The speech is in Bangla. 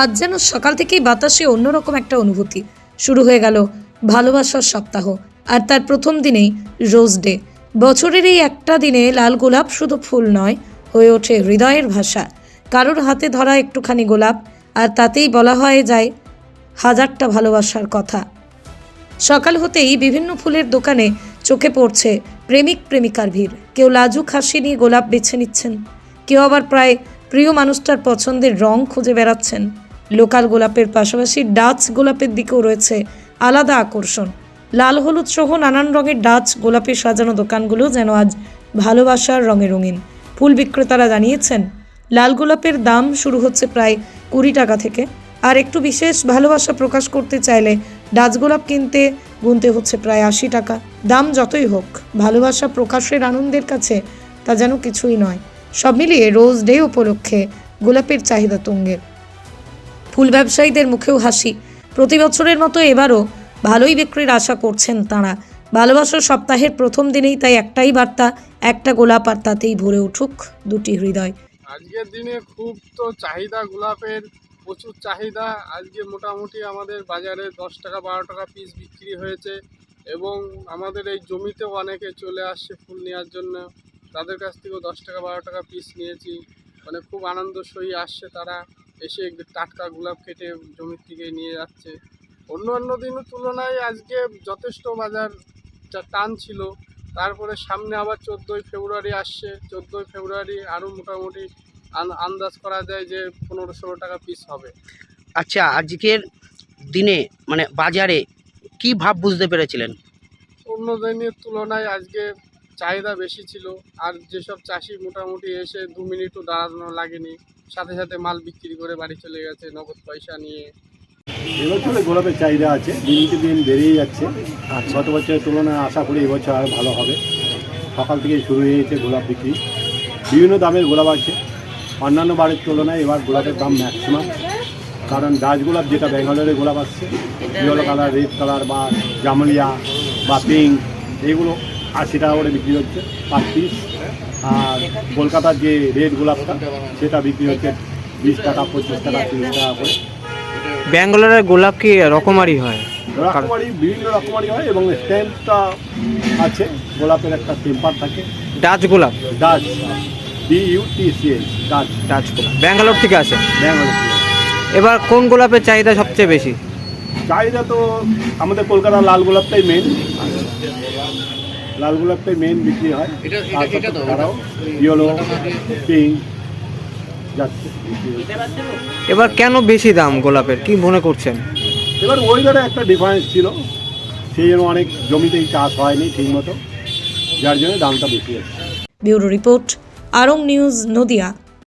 আজ যেন সকাল থেকেই বাতাসে অন্যরকম একটা অনুভূতি। শুরু হয়ে গেল ভালোবাসার সপ্তাহ, আর তার প্রথম দিনেই রোজ ডে। বছরের এই একটা দিনে লাল গোলাপ শুধু ফুল নয়, হয়ে ওঠে হৃদয়ের ভাষা। কারোর হাতে ধরা একটুখানি গোলাপ, আর তাতেই বলা হয় যায় হাজারটা ভালোবাসার কথা। সকাল হতেই বিভিন্ন ফুলের দোকানে চোখে পড়ছে প্রেমিক প্রেমিকার ভিড়। কেউ লাজুক হাসি নিয়ে গোলাপ বেছে নিচ্ছেন, কেউ আবার প্রায় প্রিয় মানুষটার পছন্দের রং খুঁজে বেড়াচ্ছেন। লোকাল গোলাপের পাশাপাশি ডাচ গোলাপের দিকেও রয়েছে আলাদা আকর্ষণ। লাল হলুদ সহ নানান রঙের ডাচ গোলাপে সাজানো দোকানগুলো যেন আজ ভালোবাসার রঙে রঙিন। ফুল বিক্রেতারা জানিয়েছেন, লাল গোলাপের দাম শুরু হচ্ছে প্রায় কুড়ি টাকা থেকে। আর একটু বিশেষ ভালোবাসা প্রকাশ করতে চাইলে ডাচ গোলাপ কিনতে গুনতে হচ্ছে প্রায় আশি টাকা। দাম যতই হোক, ভালোবাসা প্রকাশের আনন্দের কাছে তা যেন কিছুই নয়। সব মিলিয়ে রোজ ডে উপলক্ষে গোলাপের চাহিদা তুঙ্গের। ফুল ব্যবসায়ীদের মুখেও হাসি। প্রতি বছরের মতো এবারও ভালোই বিক্রির আশা করছেন তাঁরা। ভালোবাসার সপ্তাহের প্রথম দিনেই তাই একটাই বার্তা, একটা গোলাপ আর তাতেই ভরে উঠুক দুটি হৃদয়। আজকের দিনে খুব তো চাহিদা গোলাপের, প্রচুর চাহিদা। আজকে মোটামুটি আমাদের বাজারে দশ টাকা, বারো টাকা পিস বিক্রি হয়েছে এবং আমাদের এই জমিতেও অনেকে চলে আসছে ফুল নেওয়ার জন্য। তাদের কাছ থেকেও দশ টাকা, বারো টাকা পিস নিয়েছি। মানে খুব আনন্দ সহি আসছে তারা। এসে টাটকা গোলাপ কেটে জমির থেকে নিয়ে যাচ্ছে। অন্য অন্য দিনের তুলনায় আজকে যথেষ্ট বাজার টা- টান ছিল। তারপরে সামনে আবার চোদ্দোই ফেব্রুয়ারি আসছে। চোদ্দোই ফেব্রুয়ারি আরও মোটামুটি আন- আন্দাজ করা যায় যে পনেরো ষোলো টাকা পিস হবে। আচ্ছা আজকের দিনে মানে বাজারে কি ভাব বুঝতে পেরেছিলেন? অন্য দিনের তুলনায় আজকে চাহিদা বেশি ছিল আর যেসব চাষি মোটামুটি এসে দু মিনিটও দাঁড়ানো লাগেনি সাথে সাথে মাল বিক্রি করে বাড়ি চলে গেছে নগদ পয়সা নিয়ে। এবছরে গোলাপের চাহিদা আছে দিনকে দিন বেড়েই যাচ্ছে আর গত বছরের তুলনায় আশা করি এবছর আরও ভালো হবে। সকাল থেকে শুরু হয়ে গেছে গোলাপ বিক্রি। বিভিন্ন দামের গোলাপ আছে অন্যান্য বারের তুলনায় এবার গোলাপের দাম ম্যাক্সিমাম কারণ গাছ গোলাপ যেটা ব্যাঙ্গালোরের গোলাপ আসছে ইয়েলো কালার রেড কালার বা জামলিয়া বা পিঙ্ক এগুলো আশি টাকা করে বিক্রি হচ্ছে পাঁচ পিস আর কলকাতার যে রেড গোলাপটা সেটা বিক্রি হচ্ছে বিশ টাকা পঁচিশ টাকা তিরিশ টাকা করে। ব্যাঙ্গালোরের গোলাপ কি রকমারি হয়? রকমারি বিভিন্ন রকমারি হয় এবং স্ট্যাম্পটা আছে গোলাপের একটা টেম্পার থাকে। ডাচ গোলাপ? Dutch D U T C H Dutch. Dutch গোলাপ। ব্যাঙ্গালোর থেকে আসে? ব্যাঙ্গালোর থেকে। এবার কোন গোলাপের চাহিদা সবচেয়ে বেশি? চাহিদা তো আমাদের কলকাতার লাল গোলাপটাই মেন লাল গোলাপটাই মেন বিক্রি হয়। তারাও ইয়েলো পিঙ্ক যাচ্ছে। এবার কেন বেশি দাম গোলাপের? কি মনে করছেন? এবার ওয়েদারে একটা ডিফারেন্স ছিল। সেই জন্য অনেক জমিতেই চাষ হয়নি ঠিকমতো। যার জন্য দামটা বেশি আছে ব্যুরো রিপোর্ট আরং নিউজ নদিয়া।